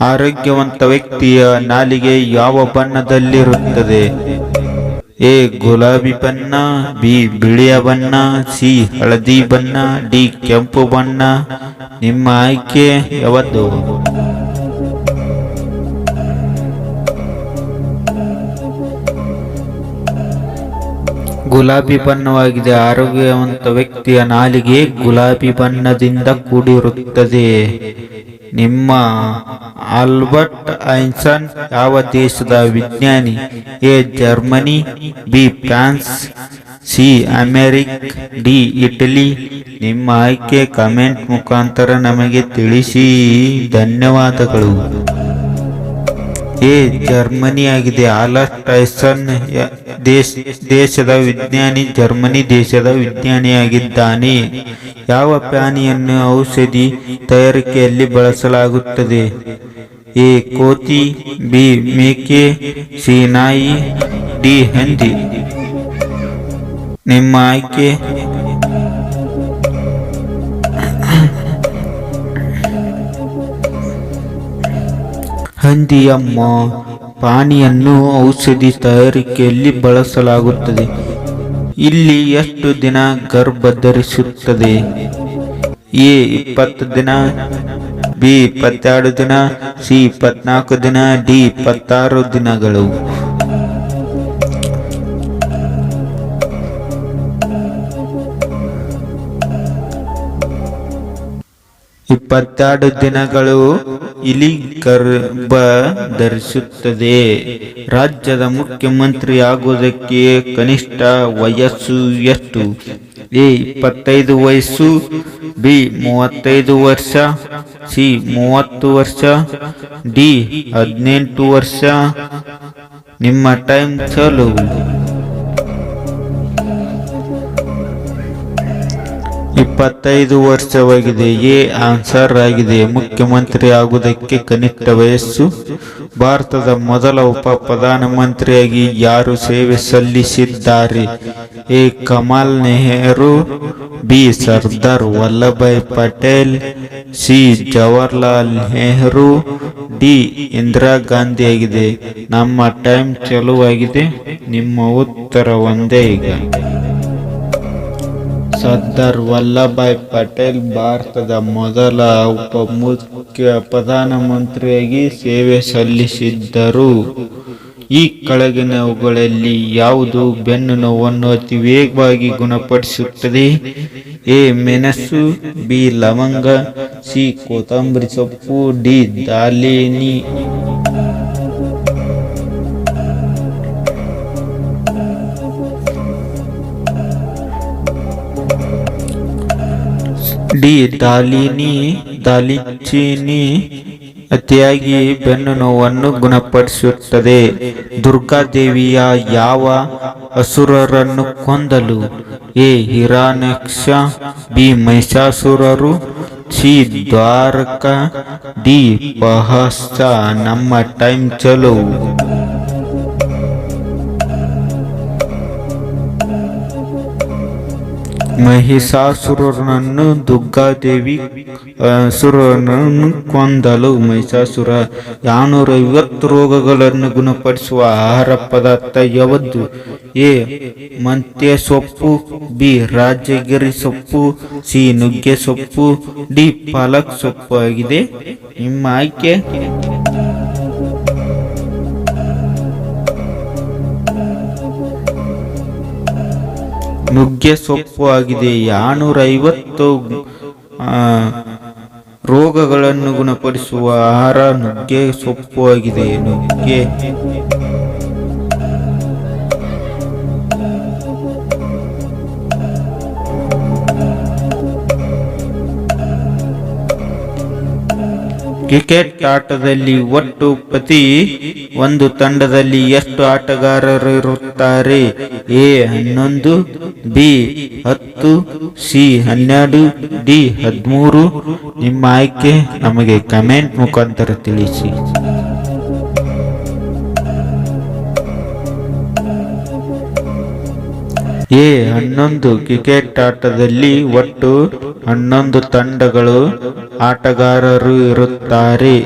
ಆರೋಗ್ಯವಂತ ವ್ಯಕ್ತಿಯ ನಾಲಿಗೆ ಯಾವ ಬಣ್ಣದಲ್ಲಿರುತ್ತದೆ? ಎ. ಗುಲಾಬಿ ಬಣ್ಣ, ಬಿ. ಬಿಳಿಯ ಬಣ್ಣ, ಸಿ. ಹಳದಿ ಬಣ್ಣ, ಡಿ. ಕೆಂಪು ಬಣ್ಣ. ನಿಮ್ಮ ಆಯ್ಕೆ ಯಾವುದು? ಗುಲಾಬಿ ಬಣ್ಣವಾಗಿದೆ. ಆರೋಗ್ಯವಂತ ವ್ಯಕ್ತಿಯ ನಾಲಿಗೆ ಗುಲಾಬಿ ಬಣ್ಣದಿಂದ ಕೂಡಿರುತ್ತದೆ. ನಿಮ್ಮ ಆಲ್ಬರ್ಟ್ ಐನ್ಸನ್ ಯಾವ ದೇಶದ ವಿಜ್ಞಾನಿ? A, Germany, B, France, C, America, D, Italy. ನಿಮ್ಮ ಆಯ್ಕೆ ಕಮೆಂಟ್ ಮುಖಾಂತರ ನಮಗೆ ತಿಳಿಸಿ. ಧನ್ಯವಾದಗಳು. ಎ ಜರ್ಮನಿ ಆಗಿದೆ. ಟೈಸನ್ ದೇಶ, ದೇಶದ ವಿಜ್ಞಾನಿ, ಜರ್ಮನಿ ದೇಶದ ವಿಜ್ಞಾನಿಯಾಗಿದ್ದಾನೆ ಯಾವ ಪ್ರಾಣಿಯನ್ನು ಔಷಧಿ ತಯಾರಿಕೆಯಲ್ಲಿ ಬಳಸಲಾಗುತ್ತದೆ? ಎ, ಕೋತಿ, ಬಿ, ಮೇಕೆ ಸಿ ನಾಯಿ ಡಿ, ಹಂದಿ. ನಿಮ್ಮ ಆಯ್ಕೆ? ಹಂದಿಯ ಮ- ಪಾಣಿಯನ್ನು ಔಷಧಿ ತಯಾರಿಕೆಯಲ್ಲಿ ಬಳಸಲಾಗುತ್ತದೆ. ಇಲ್ಲಿ ಎಷ್ಟು ದಿನ ಗರ್ಭ ಧರಿಸುತ್ತದೆ? ಎ, ಇಪ್ಪತ್ತು ದಿನ, ಬಿ, ಇಪ್ಪತ್ತೆರಡು ದಿನ, ಸಿ, ಇಪ್ಪತ್ನಾಲ್ಕು ದಿನ, ಡಿ, ಇಪ್ಪತ್ತಾರು ದಿನಗಳು. ಇಪ್ಪತ್ತೆರಡು ದಿನಗಳು ಇಲಿ ಗರ್ಭ ಧರಿಸುತ್ತದೆ ರಾಜ್ಯದ ಮುಖ್ಯಮಂತ್ರಿ ಆಗುವುದಕ್ಕೆ ಕನಿಷ್ಠ ವಯಸ್ಸು ಎಷ್ಟು? ಎ, ಇಪ್ಪತ್ತೈದು ವಯಸ್ಸು, ಬಿ, ಮೂವತ್ತೈದು ವರ್ಷ, ಸಿ, ಮೂವತ್ತು ವರ್ಷ, ಡಿ, ಹದಿನೆಂಟು ವರ್ಷ. ನಿಮ್ಮ ಟೈಮ್ ಚಲೋ. ಇಪ್ಪತ್ತೈದು ವರ್ಷವಾಗಿದೆ. ಎ ಆನ್ಸರ್ ಆಗಿದೆ. ಮುಖ್ಯಮಂತ್ರಿ ಆಗುವುದಕ್ಕೆ ಕನಿಷ್ಠ ವಯಸ್ಸು. ಭಾರತದ ಮೊದಲ ಉಪ ಪ್ರಧಾನಮಂತ್ರಿಯಾಗಿ ಯಾರು ಸೇವೆ ಸಲ್ಲಿಸಿದ್ದಾರೆ? A Kamal Nehru, B Sardar Vallabhbhai Patel, C Jawaharlal Nehru, D Indira Gandhi ಆಗಿದೆ ನಮ್ಮ ಟೈಮ್ ಚಲುವಾಗಿದೆ. ನಿಮ್ಮ ಉತ್ತರ ಒಂದೇ ಈಗ. ಸರ್ದಾರ್ ವಲ್ಲಭಾಯ್ ಪಟೇಲ್ ಭಾರತದ ಮೊದಲ ಉಪ ಮುಖ್ಯ ಪ್ರಧಾನಮಂತ್ರಿಯಾಗಿ ಸೇವೆ ಸಲ್ಲಿಸಿದ್ದರು. ಈ ಕೆಳಗಿನವುಗಳಲ್ಲಿ ಯಾವುದು ಬೆನ್ನು ನೋವನ್ನು ಅತಿ ವೇಗವಾಗಿ ಗುಣಪಡಿಸುತ್ತದೆ? ಎ. ಮೆಣಸು, ಬಿ. ಲವಂಗ, ಸಿ. ಕೊತ್ತಂಬರಿ ಸೊಪ್ಪು, ಡಿ. ದಾಲೇನಿ. ಡಿ ದಾಲಿನಿ, ದಾಲಿಚಿನಿ ಅತಿಯಾಗಿ ಬೆನ್ನು ನೋವನ್ನು ಗುಣಪಡಿಸುತ್ತದೆ. ದುರ್ಗಾದೇವಿಯ ಯಾವ ಅಸುರರನ್ನು ಕೊಂದಲು? ಎ. ಹಿರಾನಕ್ಷ, ಬಿ. ಮಹಿಷಾಸುರರು, ಸಿ. ದ್ವಾರಕ, ಡಿ. ಪಹಸ್ತ. ನಮ್ಮ ಟೈಮ್ ಚಲೋ. ಮಹಿಷಾಸುರನನ್ನು ದುರ್ಗಾದೇವಿ ಸುರನನ್ನು ಕೊಂದಲು. ಮಹಿಷಾಸುರ ನಾನೂರ ಐವತ್ತು ರೋಗಗಳನ್ನು ಗುಣಪಡಿಸುವ ಆಹಾರ ಪದಾರ್ಥ ಯಾವುದು? ಎ, ಮಂತ್ಯ ಸೊಪ್ಪು, ಬಿ, ರಾಜಗಿರಿ ಸೊಪ್ಪು, ಸಿ, ನುಗ್ಗೆ ಸೊಪ್ಪು, ಡಿ, ಪಾಲಕ್ ಸೊಪ್ಪು ಆಗಿದೆ. ನಿಮ್ಮ ಆಯ್ಕೆ? ನುಗ್ಗೆ ಸೊಪ್ಪು ಆಗಿದೆ. ಯಾನೂರ ಐವತ್ತು ರೋಗಗಳನ್ನು ಗುಣಪಡಿಸುವ ಆಹಾರ ನುಗ್ಗೆ ಸೊಪ್ಪು ಆಗಿದೆ. ನುಗ್ಗೆ ಕ್ರಿಕೆಟ್ ಆಟದಲ್ಲಿ ಒಟ್ಟು ಪ್ರತಿ ಒಂದು ತಂಡದಲ್ಲಿ ಎಷ್ಟು ಆಟಗಾರರು ಇರುತ್ತಾರೆ? ಎ ಹನ್ನೊಂದು, ಬಿ ಹತ್ತು, ಸಿ ಹನ್ನೆರಡು, ಡಿ ಹದಿಮೂರು. ನಿಮ್ಮ ಆಯ್ಕೆ ನಮಗೆ ಕಮೆಂಟ್ ಮುಖಾಂತರ ತಿಳಿಸಿ. ಎ ಹನ್ನೊಂದು ಕ್ರಿಕೆಟ್ ಆಟದಲ್ಲಿ ಒಟ್ಟು ಹನ್ನೊಂದು ತಂಡಗಳು ಆಟಗಾರರು ಇರುತ್ತಾರೆ.